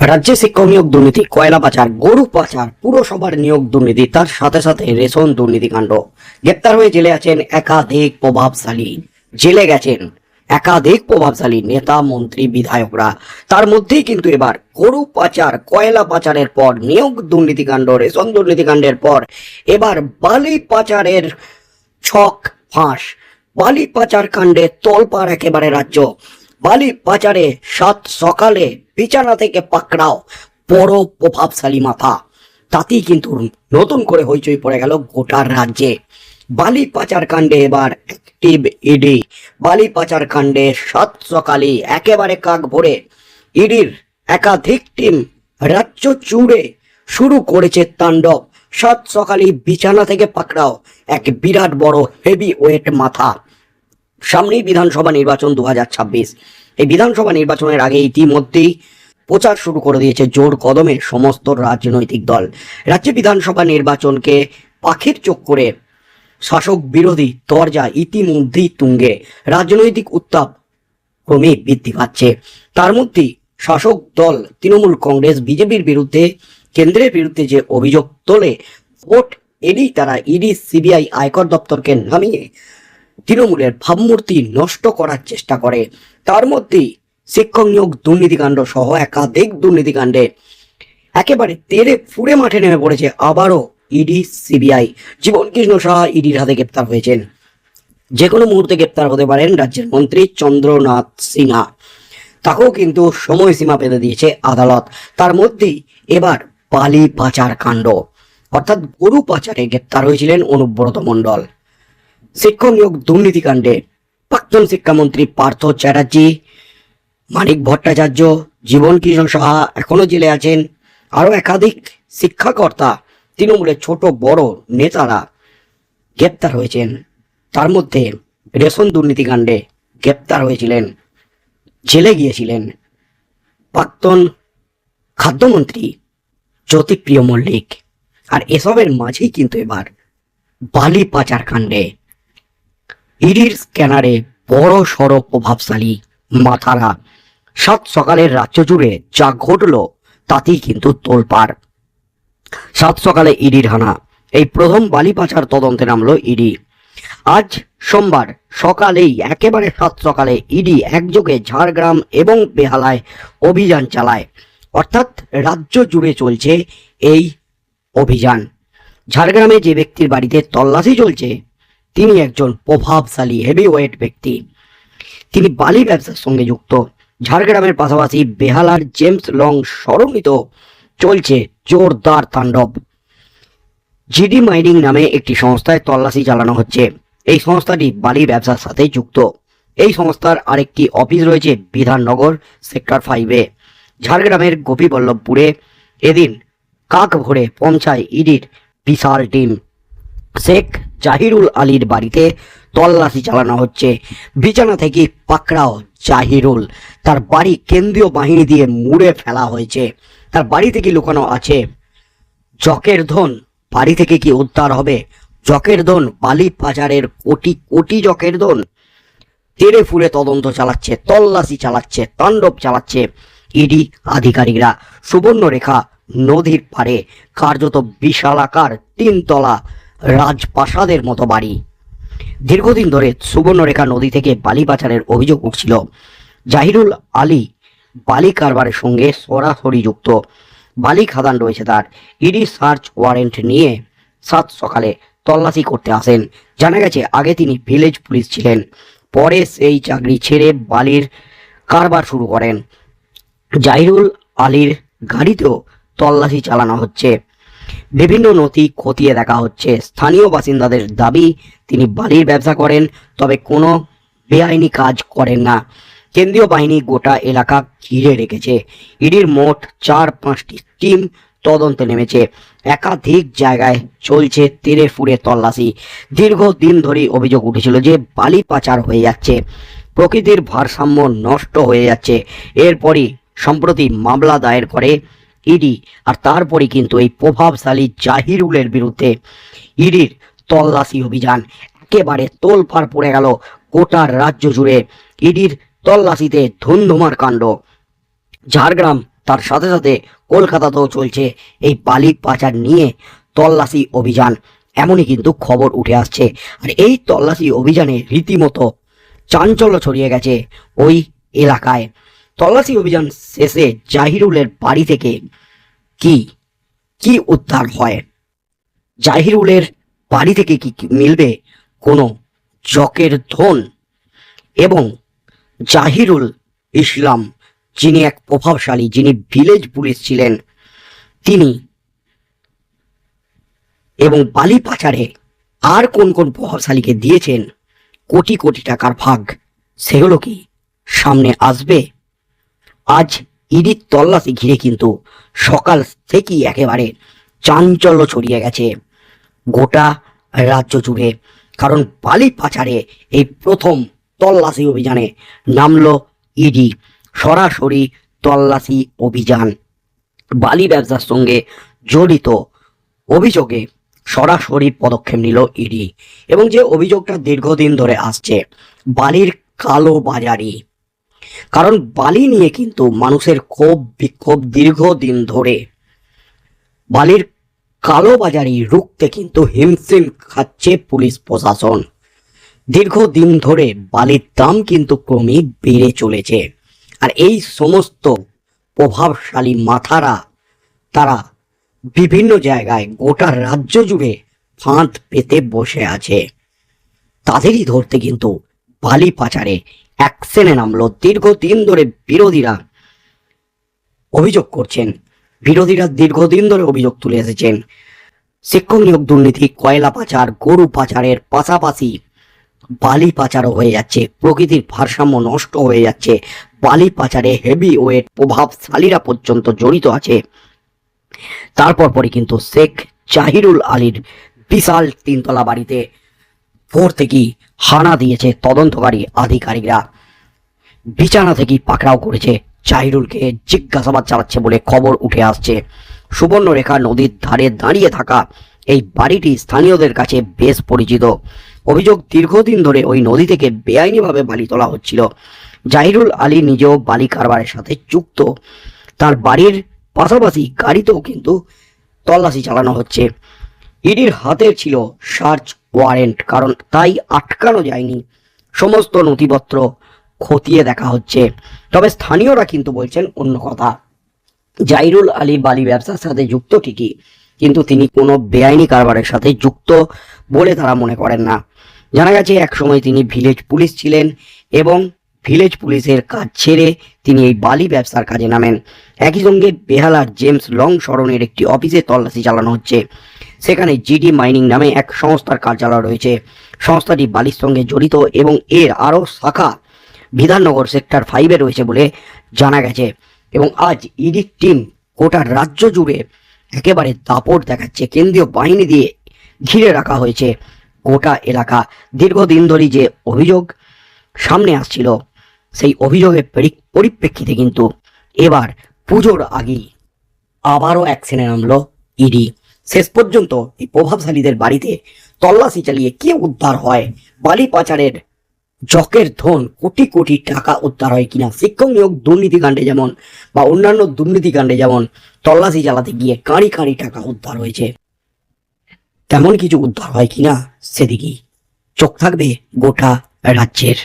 রাজ্যে শিক্ষক নিয়োগ দুর্নীতি, কয়লা পাচার, গরু পাচার, পুরসভার নিয়োগ দুর্নীতি, তার সাথে সাথে রেশন দুর্নীতিকাণ্ড গ্রেপ্তার হয়ে জেলে আছেন একাধিক প্রভাবশালী। জেলে গেছেন একাধিক প্রভাবশালী নেতা, মন্ত্রী, বিধায়করা। তার মধ্যেই কিন্তু এবার গরু পাচার, কয়লা পাচারের পর, নিয়োগ দুর্নীতিকাণ্ড রেশন দুর্নীতিকাণ্ডের পর, এবার বালি পাচারের ছক ফাঁস। বালি পাচার কাণ্ডে তোলপাড় একেবারে রাজ্য। বালি পাচারে সাত সকালে বিছানা থেকে পাকড়াও। বড় প্রভাবশালী মাথা। তাতেই কিন্তু নতুন করে হইচই পড়ে গেল গোটার রাজ্যে। বালি পাচার কাণ্ডে এবার অ্যাক্টিভ ইডি বালি পাচার কাণ্ডে সাত সকালে একেবারে কাক ভরে ইডির একাধিক টিম রাজ্য জুড়ে শুরু করেছে তাণ্ডব। সাত সকালে বিছানা থেকে পাকড়াও এক বিরাট বড় হেভি ওয়েট মাথা। সামনেই বিধানসভা নির্বাচন দু হাজার ছাব্বিশ। এই বিধানসভা নির্বাচনের আগে ইতিমধ্যেই প্রচার শুরু করে দিয়েছে জোর কদমে সমস্ত রাজনৈতিক দল। রাজ্যে বিধানসভা নির্বাচনকে পাখির চোখ করে শাসক বিরোধী দরজা ইতিমধ্যেই তুঙ্গে। রাজনৈতিক উত্তাপ ক্রমে বৃদ্ধি পাচ্ছে। তার মধ্যেই শাসক দল তৃণমূল কংগ্রেস, বিজেপির বিরুদ্ধে, কেন্দ্রের বিরুদ্ধে যে অভিযোগ তোলে, ভোট এড়িয়ে তারা ইডি, সিবিআই, আয়কর দপ্তরকে নামিয়ে তৃণমূলের ভাবমূর্তি নষ্ট করার চেষ্টা করে। তার মধ্যেই শিক্ষক নিয়োগ দুর্নীতিকাণ্ড সহ একাধিক দুর্নীতিকাণ্ডে একেবারে তেলে ফুড়ে মাঠে নেমে পড়েছে আবারও ইডি, সিবিআই। জীবন কৃষ্ণ সাহা ইডির হাতে গ্রেপ্তার হয়েছেন। যে কোনো মুহূর্তে গ্রেপ্তার হতে পারেন রাজ্যের মন্ত্রী চন্দ্রনাথ সিনহা। তাকেও কিন্তু সময়সীমা বেঁধে দিয়েছে আদালত। তার মধ্যেই এবার বালি পাচার কাণ্ড। অর্থাৎ গরু পাচারে গ্রেপ্তার হয়েছিলেন অনুব্রত মণ্ডল। শিক্ষক নিয়োগ দুর্নীতিকাণ্ডে প্রাক্তন শিক্ষামন্ত্রী পার্থ চ্যাটার্জি, মানিক ভট্টাচার্য, জীবন কিষণ সাহা এখনও জেলে আছেন। আরও একাধিক শিক্ষাকর্তা, তৃণমূলের ছোট বড় নেতারা গ্রেপ্তার হয়েছেন। তার মধ্যে রেশন দুর্নীতিকাণ্ডে গ্রেপ্তার হয়েছিলেন, জেলে গিয়েছিলেন। প্রাক্তন খাদ্যমন্ত্রী জ্যোতিপ্রিয় মল্লিক। আর এসবের মাঝেই কিন্তু এবার বালি পাচার কাণ্ডে ইডির স্ক্যানারে বড় সড় প্রভাবশালী মাথারা। সাত সকালের রাজ্য জুড়ে যা ঘটল, তাতেই কিন্তু তোলপাড়। সাত সকালে ইডির হানা, এই প্রথম বালি পাচার তদন্তে নামলো ইডি। আজ সোমবার সকালেই একেবারে সাত সকালে ইডি একযোগে ঝাড়গ্রাম এবং বেহালায় অভিযান চালায়। অর্থাৎ রাজ্য জুড়ে চলছে এই অভিযান। ঝাড়গ্রামে যে ব্যক্তির বাড়িতে তল্লাশি চলছে তিনি একজন প্রভাবশালী হেভিওয়েট ব্যক্তি। তিনি বালি ব্যবসার সঙ্গে যুক্ত। ঝাড়গ্রামের পাশাপাশি বেহালার জেমস লং সরণিত চলছে জোরদার তাণ্ডব। জিডি মাইনিং নামে একটি সংস্থায় তল্লাশি চালানো হচ্ছে। এই সংস্থাটি বালি ব্যবসার সাথে যুক্ত। এই সংস্থার আরেকটি অফিস রয়েছে বিধাননগর সেক্টর ফাইভে ঝাড়গ্রামের গোপীবল্লভপুরে এদিন কাক ভরে পৌঁছায় ইডির বিশাল টিম। শেখ জাহিরুল আলীর বাড়িতে তল্লাশি চালানো হচ্ছে। বিছানা থেকে পাকড়াও জাহিরুল। তার বাড়ি কেন্দ্রীয় বাহিনী দিয়ে মুড়ে ফেলা হয়েছে। তার বাড়ি থেকে লুকানো আছে জকের ধন। বাড়ি থেকে কি উদ্ধার হবে? জকের ধন বালি পাচারের কোটি কোটি জকের ধন। তেড়ে ফুড়ে তদন্ত চালাচ্ছে, তল্লাশি চালাচ্ছে, তাণ্ডব চালাচ্ছে ইডি আধিকারিকরা। সুবর্ণরেখা নদীর পারে কার্যত বিশালাকার তিনতলা রাজপ্রাসাদের মতো বাড়ি। দীর্ঘদিন ধরে সুবর্ণরেখা নদী থেকে বালি পাচারের অভিযোগ উঠছিল। জাহিরুল আলী বালি কারবারের সঙ্গে সরাসরি যুক্ত। বালি খাদান রয়েছে তার। ইডি সার্চ ওয়ারেন্ট নিয়ে সাত সকালে তল্লাশি করতে আসেন। জানা গেছে, আগে তিনি ভিলেজ পুলিশ ছিলেন। পরে সেই চাকরি ছেড়ে বালির কারবার শুরু করেন। জাহিরুল আলীর গাড়িতেও তল্লাশি চালানো হচ্ছে। বিভিন্ন নথি খতিয়ে দেখা হচ্ছে। স্থানীয় বাসিন্দাদের দাবি, তিনি বালির ব্যবসা করেন, তবে কোনো বেআইনি কাজ করেন না। কেন্দ্রীয় বাহিনী গোটা এলাকা ঘিরে রেখেছে। ইডির মোট চার পাঁচটি টিম তদন্তে নেমেছে। একাধিক জায়গায় চলছে তেরে ফুড়ে তল্লাশি দীর্ঘদিন ধরেই অভিযোগ উঠেছিল যে বালি পাচার হয়ে যাচ্ছে। প্রকৃতির ভারসাম্য নষ্ট হয়ে যাচ্ছে। এরপরই সম্প্রতি মামলা দায়ের করে ইডি আর তারপরে কিন্তু এই প্রভাবশালী জাহিরুলের বিরুদ্ধে ইডির তল্লাশি অভিযান একেবারে তোলপাড় পড়ে গেল গোটা রাজ্য জুড়ে। ইডির তল্লাশিতে ধুমধুমার কাণ্ড। ঝাড়গ্রাম তার সাথে সাথে কলকাতাতেও চলছে এই বালি পাচার নিয়ে তল্লাশি অভিযান। এমনই কিন্তু খবর উঠে আসছে। আর এই তল্লাশি অভিযানে রীতিমতো চাঞ্চল্য ছড়িয়ে গেছে ওই এলাকায়। তল্লাশি অভিযান শেষে জাহিরুলের বাড়ি থেকে কি কি উদ্ধার হয়? জাহিরুলের বাড়ি থেকে কি মিলবে কোনো জকের ধন? এবং জাহিরুল ইসলাম, যিনি এক প্রভাবশালী, যিনি ভিলেজ পুলিশ ছিলেন, তিনি এবং বালি পাচারে আর কোন কোন প্রভাবশালীকে দিয়েছেন? কোটি কোটি টাকার ভাগ, সেগুলো কি সামনে আসবে? আজ ইডির তল্লাশি ঘিরে কিন্তু সকাল থেকেই একেবারে চাঞ্চল্য ছড়িয়ে গেছে। গোটা রাজ্য জুড়ে, কারণ বালি পাচারে এই প্রথম তল্লাশি অভিযানে নামলো ইডি, সরাসরি তল্লাশি অভিযান। বালি ব্যবসার সঙ্গে জড়িত অভিযোগে সরাসরি পদক্ষেপ নিল ইডি এবং যে অভিযোগটা দীর্ঘদিন ধরে আসছে, বালির কালো বাজারি। কারণ বালি নিয়ে কিন্তু মানুষের ক্ষোভ, বিক্ষোভ দীর্ঘদিন ধরে। বালির কালো বাজারি রুখতে কিন্তু হিমশিম খাচ্ছে পুলিশ প্রশাসন। দীর্ঘদিন ধরে বালির দাম কিন্তু ক্রমেই বেড়ে চলেছে। আর এই সমস্ত প্রভাবশালী মাথারা, তারা বিভিন্ন জায়গায় গোটা রাজ্য জুড়ে ফাঁদ পেতে বসে আছে। তাদেরই ধরতে কিন্তু বালি পাচারে অ্যাকশনে নামলো। দীর্ঘদিন ধরে বিরোধীরা অভিযোগ করছেন। বিরোধীরা দীর্ঘদিন ধরে অভিযোগ তুলে এসেছেন। শিক্ষক নিয়োগ দুর্নীতি, কয়লা পাচার, গরু পাচারের পাশাপাশি বালি পাচারও হয়ে যাচ্ছে। প্রকৃতির ভারসাম্য নষ্ট হয়ে যাচ্ছে। বালি পাচারে হেভি ওয়েট প্রভাবশালীরা পর্যন্ত জড়িত আছে। তারপর পরে কিন্তু শেখ জাহিরুল আলীর বিশাল তিনতলা বাড়িতে ভোর থেকেই হানা দিয়েছে তদন্তকারী আধিকারিকরা। বিছানা থেকেই পাকড়াও করেছে জাহিরুলকে জিজ্ঞাসাবাদ চালাচ্ছে বলে খবর উঠে আসছে। সুবর্ণরেখা নদীর ধারে দাঁড়িয়ে থাকা এই বাড়িটি স্থানীয়দের কাছে বেশ পরিচিত। অভিযোগ দীর্ঘদিন ধরে ওই নদী থেকে বেআইনিভাবে বালি তোলা হচ্ছিল। জাহিরুল আলী নিজেও বালি কারবারের সাথে যুক্ত। তার বাড়ির পাশাপাশি গাড়িতেও কিন্তু তল্লাশি চালানো হচ্ছে। ইডির হাতে ছিল সার্চ ওয়ারেন্ট, কারণ তাই আটকানো যায়নি। সমস্ত নথিপত্র খতিয়ে দেখা হচ্ছে। তবে স্থানীয়রা কিন্তু বলছেন অন্য কথা। জাইরুল আলী বালি ব্যবসার সাথে যুক্ত ঠিকই, কিন্তু তিনি কোনো বেআইনি কারবারের সাথে যুক্ত বলে তারা মনে করেন না। জানা গেছে, একসময় তিনি ভিলেজ পুলিশ ছিলেন এবং ভিলেজ পুলিশের কাজ ছেড়ে তিনি এই বালি ব্যবসার কাজে নামেন। একই সঙ্গে বেহালার জেমস লং সরণের একটি অফিসে তল্লাশি চালানো হচ্ছে। সেখানে জিডি মাইনিং নামে এক সংস্থার কার্যালয় রয়েছে। সংস্থাটি বালির সঙ্গে জড়িত এবং এর আরও শাখা বিধাননগর সেক্টর ফাইভে রয়েছে বলে জানা গেছে এবং আজ ইডির টিম গোটা রাজ্য জুড়ে একেবারে দাপট দেখাচ্ছে। কেন্দ্রীয় বাহিনী দিয়ে ঘিরে রাখা হয়েছে গোটা এলাকা। দীর্ঘদিন ধরে যে অভিযোগ সামনে আসছিল, সেই অভিযোগের পরিপ্রেক্ষিতে কিন্তু এবার পুজোর আগেই আবারও অ্যাকশনে নামলো ইডি। শেষ পর্যন্ত এই প্রভাবশালীদের বাড়িতে তল্লাশি চালিয়ে কে উদ্ধার হয়? বালি পাচারের জকের ধন কোটি কোটি টাকা উদ্ধার হয় কিনা? শিক্ষক নিয়োগ দুর্নীতিকাণ্ডে যেমন বা অন্যান্য দুর্নীতিকাণ্ডে যেমন তল্লাশি চালাতে গিয়ে কাঁড়ি কাঁড়ি টাকা উদ্ধার হয়েছে, তেমন কিছু উদ্ধার হয় কিনা সেদিকেই চোখ থাকবে গোটা রাজ্যের।